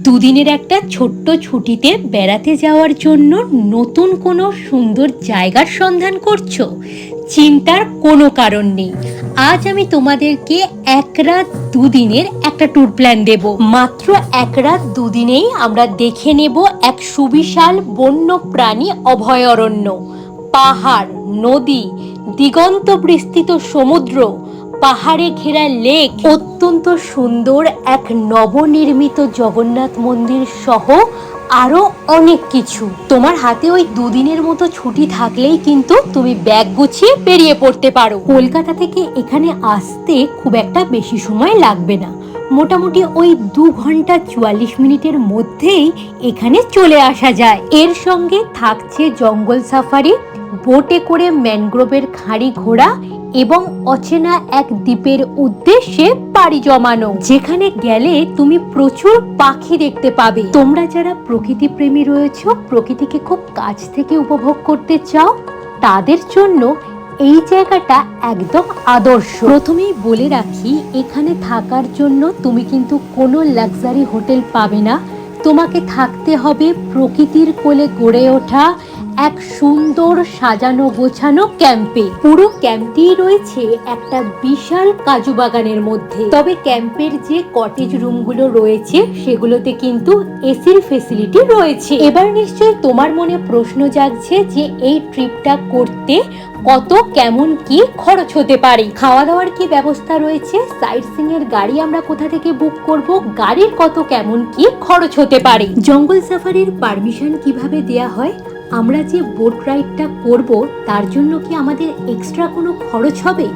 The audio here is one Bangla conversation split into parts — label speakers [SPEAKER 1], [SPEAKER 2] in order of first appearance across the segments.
[SPEAKER 1] দুদিনের একটা ছোট্ট ছুটিতে বেড়াতে যাওয়ার জন্য নতুন কোনো সুন্দর জায়গার সন্ধান করছ? চিন্তার কোনো কারণ নেই। আজ আমি তোমাদেরকে এক রাত দুদিনের একটা ট্যুর প্ল্যান দেব। মাত্র এক রাত দুদিনেই আমরা দেখে নেব এক সুবিশাল বন্য প্রাণী অভয়ারণ্য। পাহাড়, নদী, দিগন্ত বিস্তৃত সমুদ্র পাহাড়ে ঘেরা লেক। অত্যন্ত সুন্দর এক নবনির্মিত জগন্নাথ মন্দির সহ আরও অনেক কিছু। তোমার হাতে ওই দুদিনের মতো ছুটি থাকলেই কিন্তু তুমি ব্যাগ গুছিয়ে বেরিয়ে পড়তে পারো। কলকাতা থেকে এখানে আসতে খুব একটা বেশি সময় লাগবে না। মোটামুটি ওই দু ঘণ্টা চুয়াল্লিশ মিনিটের মধ্যেই এখানে চলে আসা যায়। এর সঙ্গে থাকছে জঙ্গল সাফারি, বোটে করে ম্যানগ্রোভের খাঁড়ি ঘোড়া এবং অচেনা এক দ্বীপের উদ্দেশ্যে পাড়ি জমানো। যেখানে গেলে তুমি প্রচুর পাখি দেখতে পাবে। তোমরা যারা প্রকৃতি প্রেমী রয়েছ, প্রকৃতিকে খুব কাছ থেকে উপভোগ করতে চাও, তাদের জন্য এই জায়গাটা একদম আদর্শ। প্রথমেই বলে রাখি, এখানে থাকার জন্য তুমি কিন্তু কোনো লাক্সারি হোটেল পাবে না। তোমাকে থাকতে হবে প্রকৃতির কোলে গড়ে ওঠা এক সুন্দর সাজানো গোছানো ক্যাম্পে। পুরো ক্যাম্পটি রয়েছে একটা বিশাল কাজু বাগানের মধ্যে। তবে ক্যাম্পের যে কটেজ রুমগুলো রয়েছে, সেগুলোতে কিন্তু এসির ফেসিলিটি রয়েছে। এবার নিশ্চয়ই তোমার মনে প্রশ্ন জাগছে যে এই ট্রিপটা করতে কত, কেমন, কি খরচ হতে পারে? খাওয়া দাওয়ার কি ব্যবস্থা রয়েছে? সাইট সিং এর গাড়ি আমরা কোথা থেকে বুক করব? গাড়ির কত, কেমন, কি খরচ হতে পারে? জঙ্গল সাফারির পারমিশন কীভাবে দেয়া হয়? আমরা যে বোট রাইডটা করব, তার জন্য কি আমাদের এক্সট্রা কোনো খরচ হবে?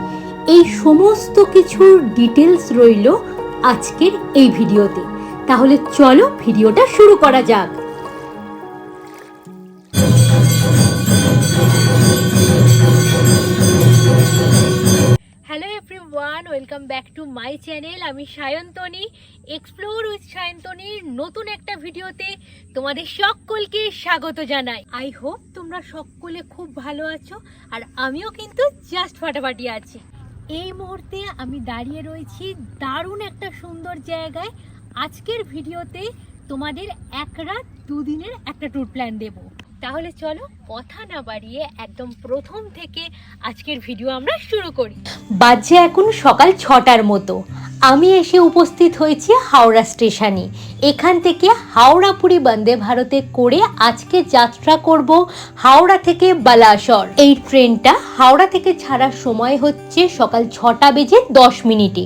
[SPEAKER 1] এই সমস্ত কিছুর ডিটেলস রইল আজকের এই ভিডিওতে। তাহলে চলো ভিডিওটা শুরু করা যাক। Everyone welcome back to my channel আমি সায়ন্তনী এক্সপ্লোর উইথ সায়ন্তনীর নতুন একটা ভিডিওতে তোমাদের সকলকে স্বাগত জানাই। আই হোপ তোমরা সকলে খুব ভালো আছো, আর আমিও কিন্তু জাস্ট ফাটাফাটি আছি। এই মুহূর্তে আমি দাঁড়িয়ে রয়েছি দারুণ একটা সুন্দর জায়গায়। আজকের ভিডিওতে তোমাদের এক রাত, দুদিনের একটা ট্যুর প্ল্যান দেব। তাহলে চলো কথা না বাড়িয়ে একদম প্রথম থেকে আজকের ভিডিও আমরা শুরু করি। বাজে এখন সকাল ছটার মতো। আমি এসে উপস্থিত হয়েছি হাওড়া স্টেশনে। এখান থেকে হাওড়াপুরি বন্দে ভারতে করে আজকে যাত্রা করব হাওড়া থেকে বালাসর। এই ট্রেনটা হাওড়া থেকে ছাড়ার সময় হচ্ছে সকাল ছটা বেজে দশ মিনিটে।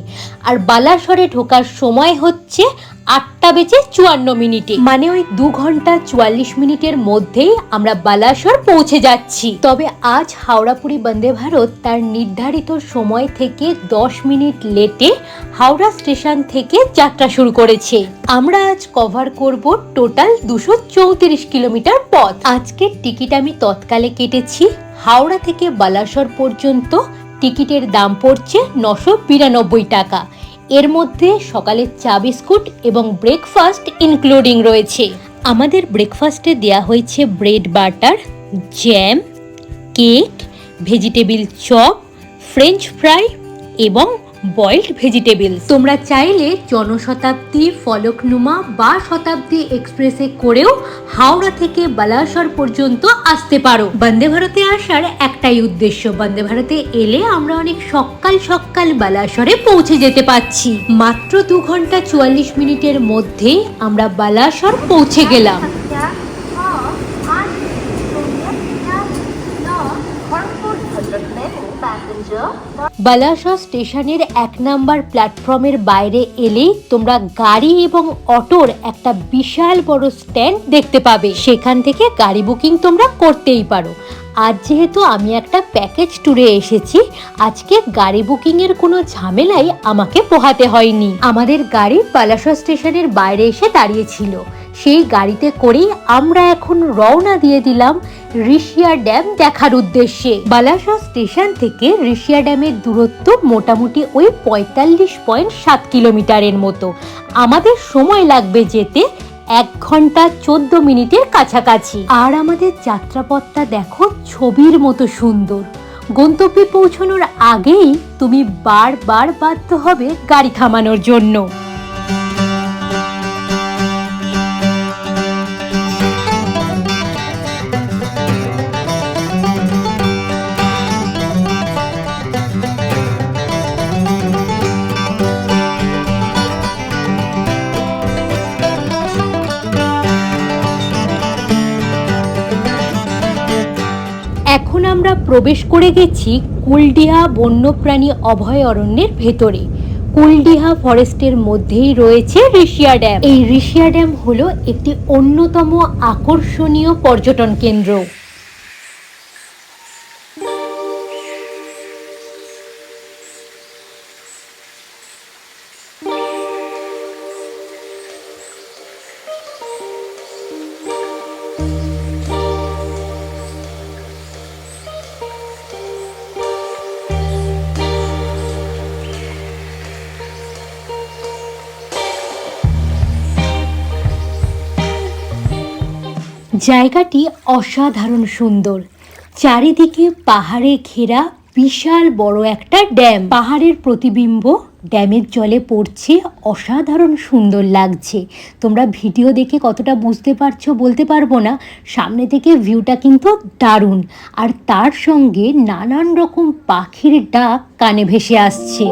[SPEAKER 1] আর বালাসরে ঢোকার সময় হচ্ছে আটটা বেজে চুয়ান্ন মিনিটে। মানে ওই দু ঘণ্টা চুয়াল্লিশ মিনিটের মধ্যেই আমরা বালাসর পৌঁছে যাচ্ছি। তবে আজ হাওড়াপুরি বন্দে ভারত তার নির্ধারিত সময় থেকে দশ মিনিট লেটে হাওড়া স্টেশন থেকে যাত্রা শুরু করেছে। আমরা আজ কভার করব টোটাল দুশো চৌত্রিশ কিলোমিটার পথ। আজকের টিকিট আমি তৎকালে কেটেছি। হাওড়া থেকে বালাসর পর্যন্ত টিকিটের দাম পড়ছে নশো বিরানব্বই টাকা। এর মধ্যে সকালের চা বিস্কুট এবং ব্রেকফাস্ট ইনক্লুডিং রয়েছে। আমাদের ব্রেকফাস্টে দেওয়া হয়েছে bread butter jam cake vegetable chop french fry এবং বয়েলড ভেজিটেবল তোমরা চাইলে জনশতাব্দী ফলকনুমা বা শতাব্দী এক্সপ্রেসে করেও হাওড়া থেকে বালাসর পর্যন্ত আসতে পারো। বন্দে ভারতে আসার একটাই উদ্দেশ্য, বন্দে ভারতে এলে আমরা অনেক সকাল সকাল বালাসরে পৌঁছে যেতে পারছি। মাত্র দু ঘণ্টা চুয়াল্লিশ মিনিটের মধ্যেই আমরা বালাসর পৌঁছে গেলাম। বালাসর স্টেশনের এক নাম্বার প্ল্যাটফর্মের বাইরে এলেই তোমরা গাড়ি এবং অটোর একটা বিশাল বড় স্ট্যান্ড দেখতে পাবে। সেখান থেকে গাড়ি বুকিং তোমরা করতেই পারো। আজ যেহেতু আমি একটা প্যাকেজ ট্যুরে এসেছি, আজকে গাড়ি বুকিংয়ের কোনো ঝামেলাই আমাকে পোহাতে হয়নি। আমাদের গাড়ি বালাসর স্টেশনের বাইরে এসে দাঁড়িয়েছিল। সেই গাড়িতে করেই আমরা এখন রওনা দিয়ে দিলাম ঋষিয়া ড্যাম দেখার উদ্দেশ্যে। বালাসর স্টেশন থেকে ঋষিয়া ড্যামের দূরত্ব মোটামুটি ওই পঁয়তাল্লিশ পয়েন্ট সাত কিলোমিটারের মতো। আমাদের সময় লাগবে যেতে এক ঘণ্টা চোদ্দ মিনিটের কাছাকাছি। আর আমাদের যাত্রাপথটা দেখো ছবির মতো সুন্দর। গন্তব্যে পৌঁছানোর আগেই তুমি বারবার বাধ্য হবে গাড়ি থামানোর জন্য। প্রবেশ করে গেছি কুলডিহা বন্যপ্রাণী অভয়ারণ্যের ভেতরে। কুলডিহা ফরেস্টের মধ্যেই রয়েছে ঋষিয়া ড্যাম। এই ঋষিয়া ড্যাম হলো একটি অন্যতম আকর্ষণীয় পর্যটন কেন্দ্র। জায়গাটি অসাধারণ সুন্দর। চারিদিকে পাহাড়ে ঘেরা বিশাল বড় একটা ড্যাম। পাহাড়ের প্রতিবিম্ব ড্যামের জলে পড়ছে, অসাধারণ সুন্দর লাগছে। তোমরা ভিডিও দেখে কতটা বুঝতে পারছ বলতে পারব না। সামনে থেকে ভিউটা কিন্তু দারুণ। আর তার সঙ্গে নানান রকম পাখির ডাক কানে ভেসে আসছে।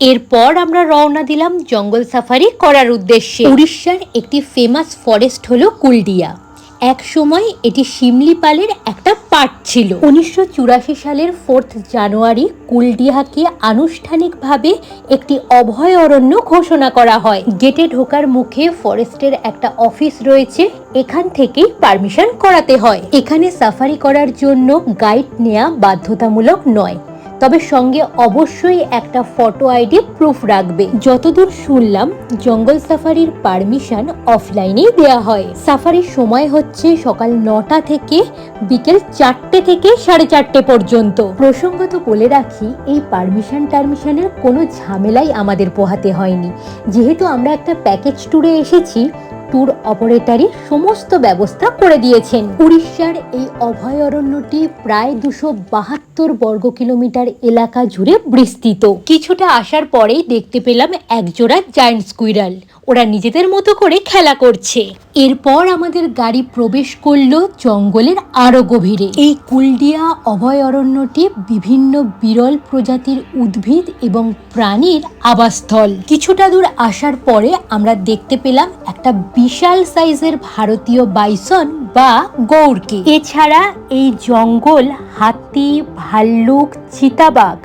[SPEAKER 1] এরপর আমরা রওনা দিলাম জঙ্গল সাফারি করার উদ্দেশ্যে। উড়িষ্যার একটি ফেমাস ফরেস্ট হলো কুলডিয়া এক সময় এটি শিমলিপালের একটা পার্ট ছিল। উনিশশো চুরাশি সালের ফোর্থ জানুয়ারি কুলডিহাকে আনুষ্ঠানিকভাবে একটি অভয়ারণ্য ঘোষণা করা হয়। গেটে ঢোকার মুখে ফরেস্টের একটা অফিস রয়েছে, এখান থেকেই পারমিশন করাতে হয়। এখানে সাফারি করার জন্য গাইড নেওয়া বাধ্যতামূলক নয়। তবে সঙ্গে অবশ্যই একটা ফটো আইডি প্রুফ রাখবে। যতদূর শুনলাম, জঙ্গল সাফারির পারমিশন অফলাইনেই দেয়া হয়। সাফারির সময় হচ্ছে সকাল নটা থেকে বিকেল চারটে থেকে সাড়ে চারটে পর্যন্ত। প্রসঙ্গত বলে রাখি, এই পারমিশন টারমিশনের কোনো ঝামেলাই আমাদের পোহাতে হয়নি। যেহেতু আমরা একটা প্যাকেজ ট্যুরে এসেছি ট্যুর অপারেটারই সমস্ত ব্যবস্থা করে দিয়েছেন। উড়িষ্যার এই অভয়ারণ্যটি প্রায় দুশো বাহাত্তর বর্গ কিলোমিটার এলাকা জুড়ে বিস্তৃত। কিছুটা আসার পরেই দেখতে পেলাম একজোড়া জায়েন্ট স্কুইরাল ওরা নিজেদের মতো করে খেলা করছে। এরপর আমাদের গাড়ি প্রবেশ করল জঙ্গলের আরও গভীরে। এই কুলডিয়া অভয়ারণ্যটি বিভিন্ন বিরল প্রজাতির উদ্ভিদ এবং প্রাণীর আবাসস্থল। কিছুটা দূর আসার পরে আমরা দেখতে পেলাম একটা বিশাল সাইজের ভারতীয় বাইসন বা গৌরকে। এছাড়া এই জঙ্গল হাতি, ভাল্লুক, চিতাবাঘ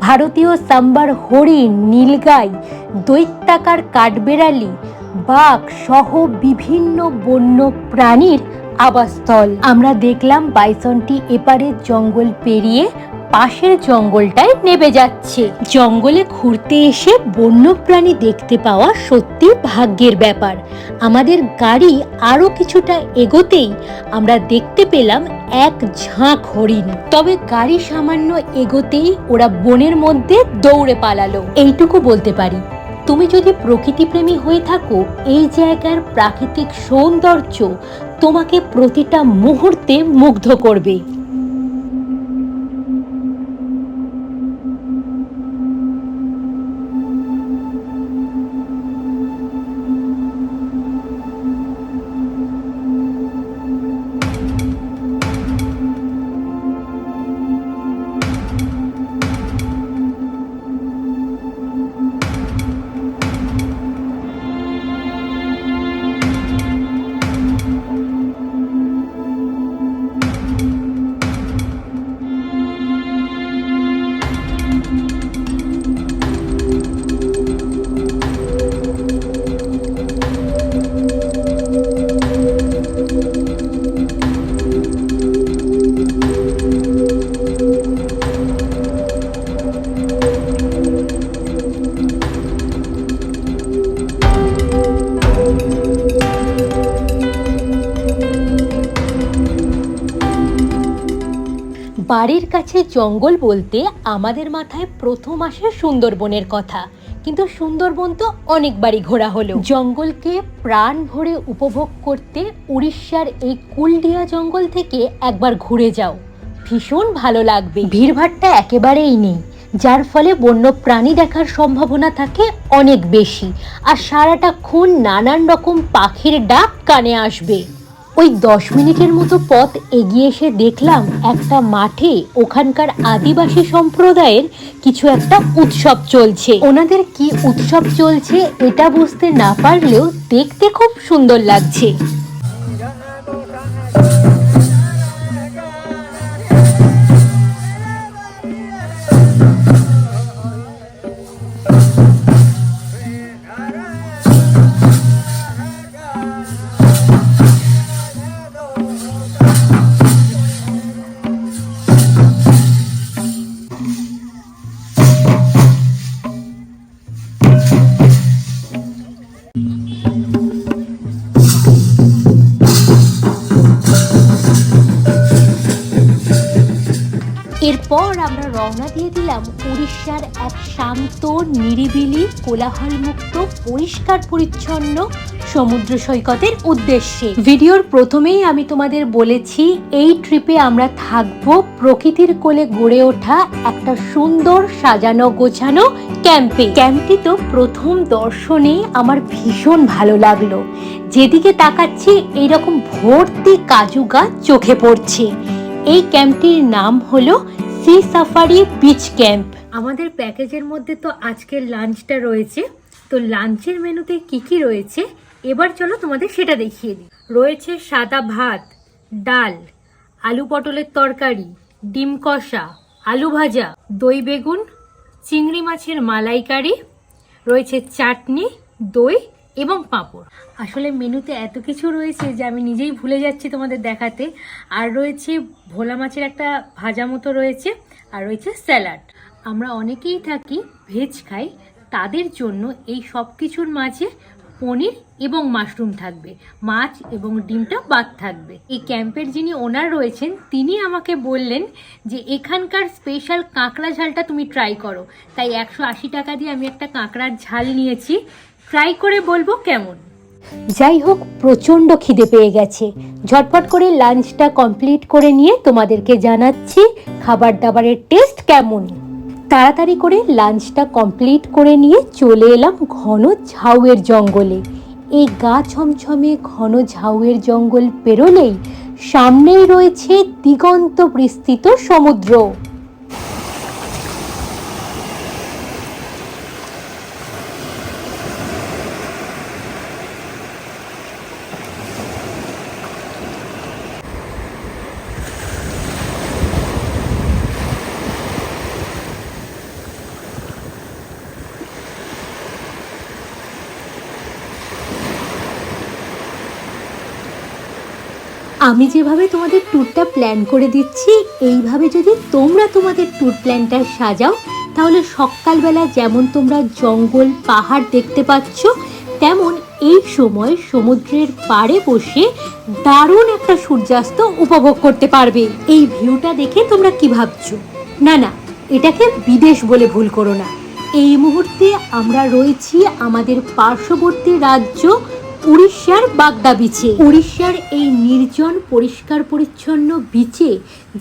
[SPEAKER 1] ভারতীয় সাম্বার হরিণ নীলগাই, দৈত্যাকার কাঠবেড়ালি, বাঘ সহ বিভিন্ন বন্য প্রাণীর আবাসস্থল। আমরা দেখলাম বাইসনটি এপারের জঙ্গল পেরিয়ে পাশের জঙ্গলটায় নেমে যাচ্ছে। জঙ্গলে ঘুরতে এসে বন্যপ্রাণী দেখতে পাওয়া সত্যি ভাগ্যের ব্যাপার। আমাদের গাড়ি আরও কিছুটা এগোতেই আমরা দেখতে পেলাম এক ঝাঁক হরিণ। তবে গাড়ি সামান্য এগোতেই ওরা বনের মধ্যে দৌড়ে পালালো। এইটুকু বলতে পারি। তুমি যদি প্রকৃতিপ্রেমী হয়ে থাকো, এই জায়গার প্রাকৃতিক সৌন্দর্য তোমাকে প্রতিটা মুহূর্তে মুগ্ধ করবে। কাছে জঙ্গল বলতে আমাদের মাথায় প্রথম আসে সুন্দরবনের কথা। কিন্তু সুন্দরবন তো অনেকবারই ঘোরা হলো। জঙ্গলকে প্রাণ ভরে উপভোগ করতে উড়িষ্যার এই কুলডিয়া জঙ্গল থেকে একবার ঘুরে যাও। ভীষণ ভালো লাগবে। ভিড়ভাট্টা একেবারেই নেই। যার ফলে বন্য প্রাণী দেখার সম্ভাবনা থাকে অনেক বেশি। আর সারাটা খুন নানান রকম পাখির ডাক কানে আসবে। ওই দশ মিনিটের মতো পথ এগিয়ে এসে দেখলাম একটা মাঠে ওখানকার আদিবাসী সম্প্রদায়ের কিছু একটা উৎসব চলছে। ওনাদের কি উৎসব চলছে এটা বুঝতে না পারলেও দেখতে খুব সুন্দর লাগছে। এরপর আমরা রওনা দিয়ে দিলাম উড়িষ্যার এক শান্ত, নিরিবিলি, কোলাহলমুক্ত, পরিষ্কার, পরিচ্ছন্ন সমুদ্র সৈকতের উদ্দেশ্যে। ভিডিওর প্রথমেই আমি তোমাদের বলেছি, এই ট্রিপে আমরা থাকব প্রকৃতির কোলে গড়ে ওঠা একটা সুন্দর সাজানো গোছানো ক্যাম্পে। ক্যাম্পটি তো প্রথম দর্শনে আমার ভীষণ ভালো লাগল। যেদিকে তাকাচ্ছি, এইরকম ভর্তি কাজু গাছ চোখে পড়ছে। এই ক্যাম্পটির নাম হলো সি সাফারি বিচ ক্যাম্প আমাদের প্যাকেজের মধ্যে তো আজকের লাঞ্চটা রয়েছে। তো লাঞ্চের মেনুতে কি কি রয়েছে? এবার চলো তোমাদের সেটা দেখিয়ে দিই। রয়েছে সাদা ভাত, ডাল, আলু পটলের তরকারি, ডিম কষা, আলু ভাজা, দই বেগুন, চিংড়ি মাছের মালাইকারি, রয়েছে চাটনি, দই এবং পাঁপড়। আসলে মেনুতে এত কিছু রয়েছে যে আমি নিজেই ভুলে যাচ্ছি তোমাদের দেখাতে। আর রয়েছে ভোলা মাছের একটা ভাজা মতো রয়েছে, আর রয়েছে স্যালাড। আমরা অনেকেই থাকি ভেজ খাই, তাদের জন্য এই সব কিছুর মাঝে পনির এবং মাশরুম থাকবে, মাছ এবং ডিমটা বাদ থাকবে। এই ক্যাম্পের যিনি ওনার রয়েছেন, তিনি আমাকে বললেন যে এখানকার স্পেশাল কাঁকড়া ঝালটা তুমি ট্রাই করো। তাই একশো আশি টাকা দিয়ে আমি একটা কাঁকড়ার ঝাল নিয়েছি। ট্রাই করে বলব কেমন? যাই হোক প্রচণ্ড খিদে পেয়ে গেছে। ঝটপট করে লাঞ্চটা কমপ্লিট করে নিয়ে তোমাদেরকে জানাচ্ছি খাবার দাবারের টেস্ট কেমন। তাড়াতাড়ি করে লাঞ্চটা কমপ্লিট করে নিয়ে চলে এলাম ঘন ঝাউয়ের জঙ্গলে। এই গা ছমছমে ঘন ঝাউয়ের জঙ্গল পেরোলেই সামনেই রয়েছে দিগন্ত বিস্তৃত সমুদ্র। আমি যেভাবে তোমাদের ট্যুরটা প্ল্যান করে দিচ্ছি, এইভাবে যদি তোমরা তোমাদের ট্যুর প্ল্যানটা সাজাও, তাহলে সকালবেলা যেমন তোমরা জঙ্গল, পাহাড় দেখতে পাচ্ছ, তেমন এই সময় সমুদ্রের পাড়ে বসে দারুণ একটা সূর্যাস্ত উপভোগ করতে পারবে। এই ভিউটা দেখে তোমরা কি ভাবছ? না না, এটাকে বিদেশ বলে ভুল করো না। এই মুহূর্তে আমরা রয়েছি আমাদের পার্শ্ববর্তী রাজ্য উড়িষ্যার বাগদা বিচে উড়িষ্যার এই নির্জন পরিষ্কার পরিচ্ছন্ন বিচে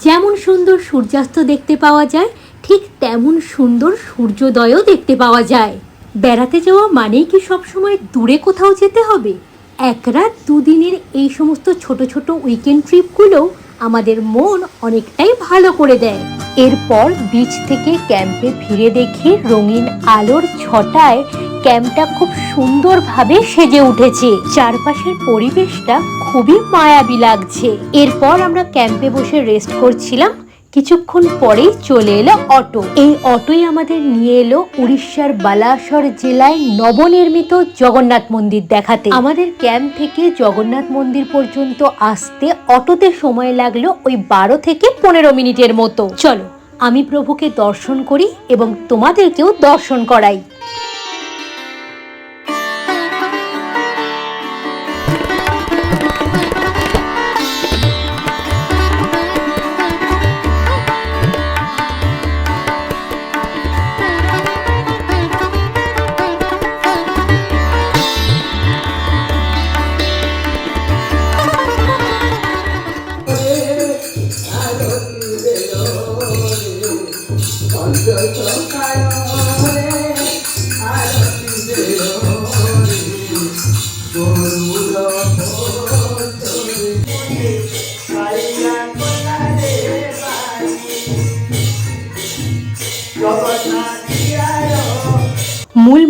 [SPEAKER 1] যেমন সুন্দর সূর্যাস্ত দেখতে পাওয়া যায়, ঠিক তেমন সুন্দর সূর্যোদয়ও দেখতে পাওয়া যায়। বেড়াতে যাওয়া মানেই কি সবসময় দূরে কোথাও যেতে হবে? এক রাত দুদিনের এই সমস্ত ছোট ছোট উইকেন্ড ট্রিপগুলো আমাদের মন অনেকটাই ভালো করে দেয়। এরপর বিচ থেকে ক্যাম্পে ফিরে দেখি রঙিন আলোর ছটায় ক্যাম্পটা খুব সুন্দরভাবে সেজে উঠেছে। চারপাশের পরিবেশটা খুবই মায়াবী লাগছে। এরপর আমরা ক্যাম্পে বসে রেস্ট করছিলাম। কিছুক্ষণ পরেই চলে এলো অটো। এই অটোই আমাদের নিয়ে এলো উড়িষ্যার বালাসর জেলায় নবনির্মিত জগন্নাথ মন্দির দেখাতে। আমাদের ক্যাম্প থেকে জগন্নাথ মন্দির পর্যন্ত আসতে অটোতে সময় লাগল ওই বারো থেকে পনেরো মিনিটের মতো। চলো, আমি প্রভুকে দর্শন করি এবং তোমাদেরকেও দর্শন করাই।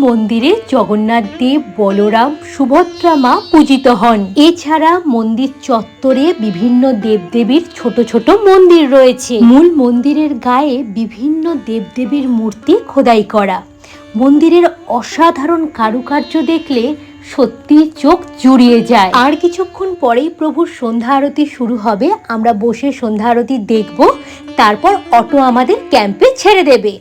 [SPEAKER 1] মন্দিরে জগন্নাথ দেব, বলরাম, সুভদ্রা মা পূজিত হন। এছাড়া মন্দির চত্বরে বিভিন্ন দেবদেবীর ছোট ছোট মন্দির রয়েছে। মূল মন্দিরের গায়ে বিভিন্ন দেবদেবীর মূর্তি খোদাই করা। মন্দিরের অসাধারণ কারুকার্য দেখলে সত্যি চোখ জুড়িয়ে যায়। আর কিছুক্ষণ পরেই প্রভুর সন্ধ্যা আরতি শুরু হবে। আমরা বসে সন্ধ্যা আরতি দেখব, তারপর অটো আমাদের ক্যাম্পে ছেড়ে দেবে।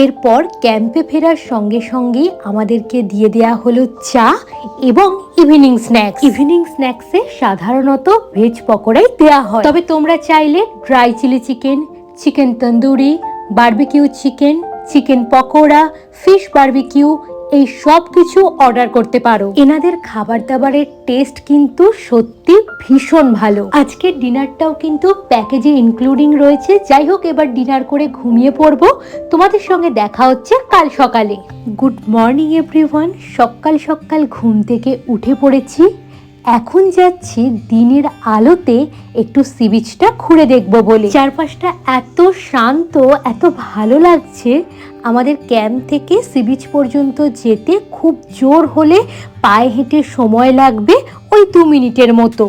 [SPEAKER 1] এরপর ক্যাম্পে ফেরার সঙ্গে সঙ্গে আমাদেরকে দিয়ে দেয়া হলো চা এবং ইভিনিং স্ন্যাক্স ইভিনিং স্ন্যাক্সে সাধারণত ভেজ পকোড়াই দেয়া হয়। তবে তোমরা চাইলে dry chilli chicken chicken tandoori barbecue chicken chicken pakora fish barbecue এই সব কিছু অর্ডার করতে পারো। এনাদের খাবার দাবারের টেস্ট কিন্তু সত্যি ভীষণ ভালো। আজকের ডিনারটাও কিন্তু প্যাকেজে ইনক্লুডিং রয়েছে। যাই হোক, এবার ডিনার করে ঘুমিয়ে পড়ব। তোমাদের সঙ্গে দেখা হচ্ছে কাল সকালে। গুড মর্নিং এভরিওয়ান সকাল সকাল ঘুম থেকে উঠে পড়েছি। এখন যাচ্ছি দিনের আলোতে একটু সি বিচটা ঘুরে দেখব বলে। চারপাশটা এত শান্ত, এত ভালো লাগছে। আমাদের ক্যাম্প থেকে সি বিচ পর্যন্ত যেতে খুব জোর হলে পায়ে হেঁটে সময় লাগবে ওই দু মিনিটের মতো।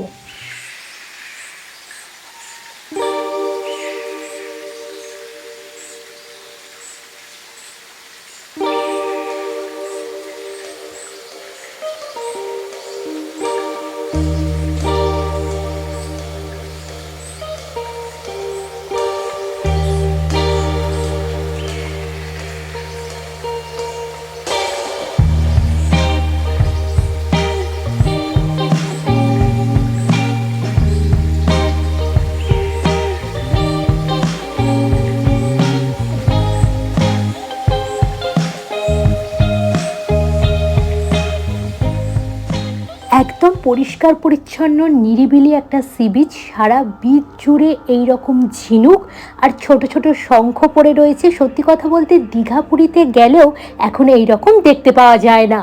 [SPEAKER 1] পরিষ্কার, পরিচ্ছন্ন, নিরিবিলি একটা সি বিচ সারা বিচ জুড়ে এই রকম ঝিনুক আর ছোট ছোট শঙ্খ পড়ে রয়েছে। সত্যি কথা বলতে দীঘা পুরীতে গেলেও এখন এই রকম দেখতে পাওয়া যায় না।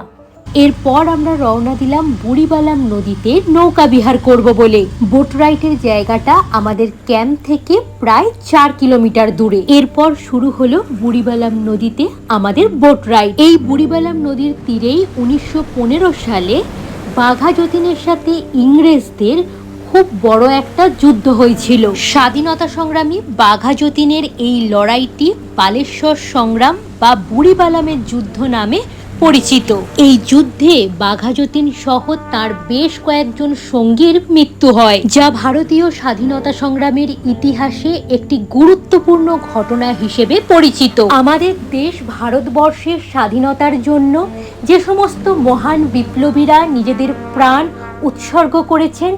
[SPEAKER 1] এরপর আমরা রওনা দিলাম বুড়িবালাম নদীতে নৌকা বিহার করব বলে। বোট রাইডের জায়গাটা আমাদের ক্যাম্প থেকে প্রায় চার কিলোমিটার দূরে। এরপর শুরু হলো বুড়িবালাম নদীতে আমাদের বোট রাইড। এই বুড়িবালাম নদীর তীরেই উনিশশো পনেরো সালে বাঘা যতীনের সাথে ইংরেজদের খুব বড় একটা যুদ্ধ হয়েছিল। স্বাধীনতা সংগ্রামী বাঘা যতীনের এই লড়াইটি বালেশ্বর সংগ্রাম বা বুড়িবালামের যুদ্ধ নামে পরিচিত। এই যুদ্ধে বাঘা যতীন সহ তার বেশ কয়েকজন সঙ্গীর মৃত্যু হয়, যা ভারতীয় স্বাধীনতা সংগ্রামের ইতিহাসে একটি গুরুত্বপূর্ণ ঘটনা হিসেবে পরিচিত। আমাদের দেশ ভারতবর্ষের স্বাধীনতার জন্য যে সমস্ত মহান বিপ্লবীরা নিজেদের প্রাণ উৎসর্গ করেছেন,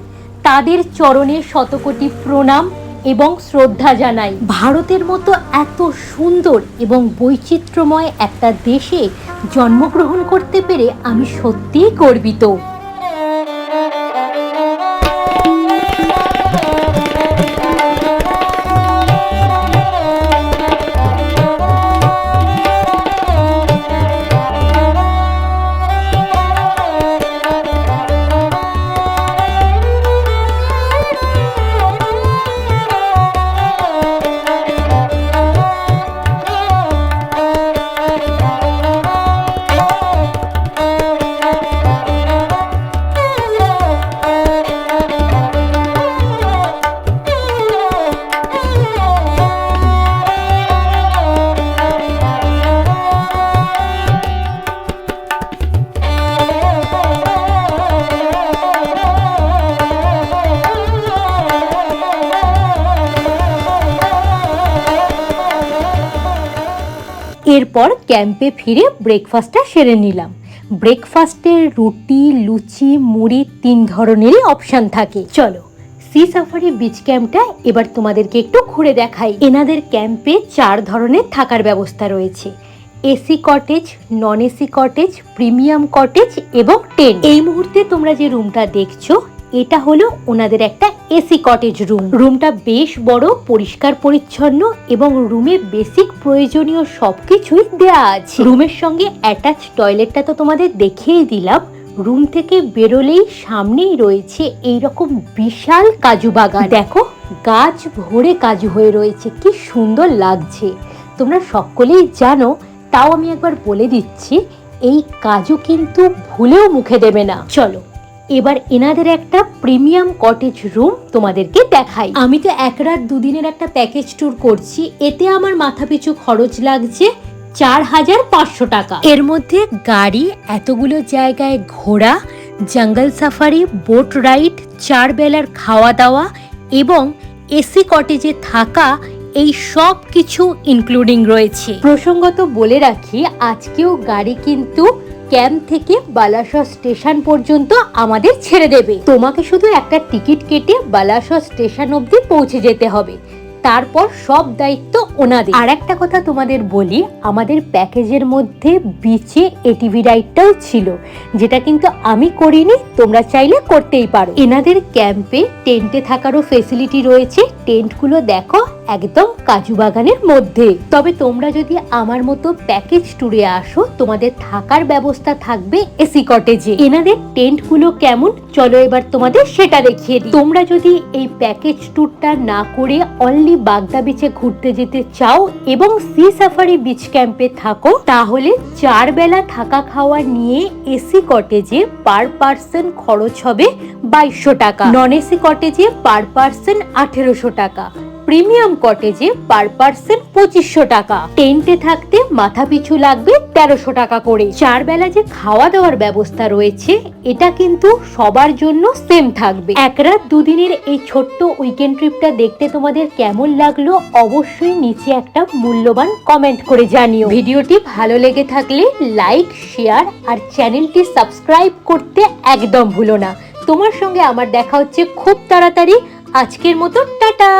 [SPEAKER 1] তাদের চরণে শতকোটি প্রণাম এবং শ্রদ্ধা জানাই। ভারতের মতো এত সুন্দর এবং বৈচিত্র্যময় একটা দেশে জন্মগ্রহণ করতে পেরে আমি সত্যিই গর্বিত। এরপর ক্যাম্পে ফিরে ব্রেকফাস্টটা সেরে নিলাম। ব্রেকফাস্টে রুটি, লুচি, মুড়ি তিন ধরনেরই অপশান থাকে। চলো সি সাফারি বিচ ক্যাম্পটা এবার তোমাদেরকে একটু ঘুরে দেখাই। এনাদের ক্যাম্পে চার ধরনের থাকার ব্যবস্থা রয়েছে। AC cottage non AC cottage premium cottage এবং টেন্ট এই মুহূর্তে তোমরা যে রুমটা দেখছ এটা হলো ওনাদের একটা এসি কটেজ রুম রুমটা বেশ বড়, পরিষ্কার, পরিচ্ছন্ন এবং রুমে বেসিক প্রয়োজনীয় সবকিছুই দেয়া আছে। রুমের সঙ্গে অ্যাটাচ টয়লেটটা তো তোমাদের দেখিয়ে দিলাম। রুম থেকে বেরোলেই সামনেই রয়েছে এই রকম বিশাল কাজু বাগান। দেখো, গাছ ভরে কাজু হয়ে রয়েছে, কি সুন্দর লাগছে। তোমরা সকলেই জানো, তাও আমি একবার বলে দিচ্ছি, এই কাজু কিন্তু ভুলেও মুখে দেবে না। চলো। এবার এনাদের একটা প্রিমিয়াম কটেজ রুম তোমাদেরকে দেখাই। আমি তো এক রাত দুদিনের একটা প্যাকেজ ট্যুর করছি, এতে আমার মাথাপিছু খরচ লাগছে চার হাজার পাঁচশো টাকা। এর মধ্যে গাড়ি, এতগুলো জায়গায় ঘোরা জঙ্গল সাফারি, বোট রাইড, চার বেলার খাওয়া দাওয়া এবং এসি কটেজে থাকা এই সব কিছু ইনক্লুডিং রয়েছে। প্রসঙ্গত বলে রাখি, আজকেও গাড়ি কিন্তু ক্যাম্প থেকে বালাসর স্টেশন পর্যন্ত আমাদের ছেড়ে দেবে। তোমাকে শুধু একটা টিকিট কেটে বালাসর স্টেশন অবধি পৌঁছে যেতে হবে। তারপর সব দায়িত্ব ওনাদের। আর একটা কথা তোমাদের বলি, আমাদের প্যাকেজের মধ্যে বিচে এটিভি রাইডটাও ছিল, যেটা কিন্তু আমি করিনি, তোমরা চাইলে করতেই পারো। এনাদের ক্যাম্পে টেন্টে থাকারও ফেসিলিটি রয়েছে। টেন্টগুলো দেখো একদম কাজু বাগানের মধ্যে। তবে তোমরা যদি আমার মতো প্যাকেজ ট্যুরে আসো, তোমাদের থাকার ব্যবস্থা থাকবে এসি কটেজে এনাদের টেন্টগুলো কেমন? চলো এবার তোমাদের সেটা দেখিয়ে দিই। তোমরা যদি এই প্যাকেজ ট্যুরটা না করে অনলি বাগদা বিচে ঘুরতে যেতে চাও এবং সি সাফারি বিচ ক্যাম্পে থাকো, তাহলে চার বেলা থাকা খাওয়া নিয়ে এসি কটেজে পার পার্সন খরচ হবে বাইশশো টাকা। নন এসি কটেজে পার পার্সন আঠেরোশো টাকা। প্রিমিয়াম কটেজে পার পার্সন পঁচিশশো টাকা। টেন্টে থাকতে মাথা পিছু লাগবে তেরোশো টাকা করে। চার বেলা যে খাওয়া দাওয়ার ব্যবস্থা রয়েছে, এটা কিন্তু সবার জন্য সেম থাকবে। এক রাত দুদিনের এই ছোট্ট উইকেন্ড ট্রিপটা দেখতে তোমাদের কেমন লাগল অবশ্যই নিচে একটা মূল্যবান কমেন্ট করে জানিও। ভিডিওটি ভালো লেগে থাকলে লাইক শেয়ার আর চ্যানেলটি সাবস্ক্রাইব করতে একদম ভুলো না। তোমার সঙ্গে আমার দেখা হচ্ছে খুব তাড়াতাড়ি। আজকের মতো টাটা!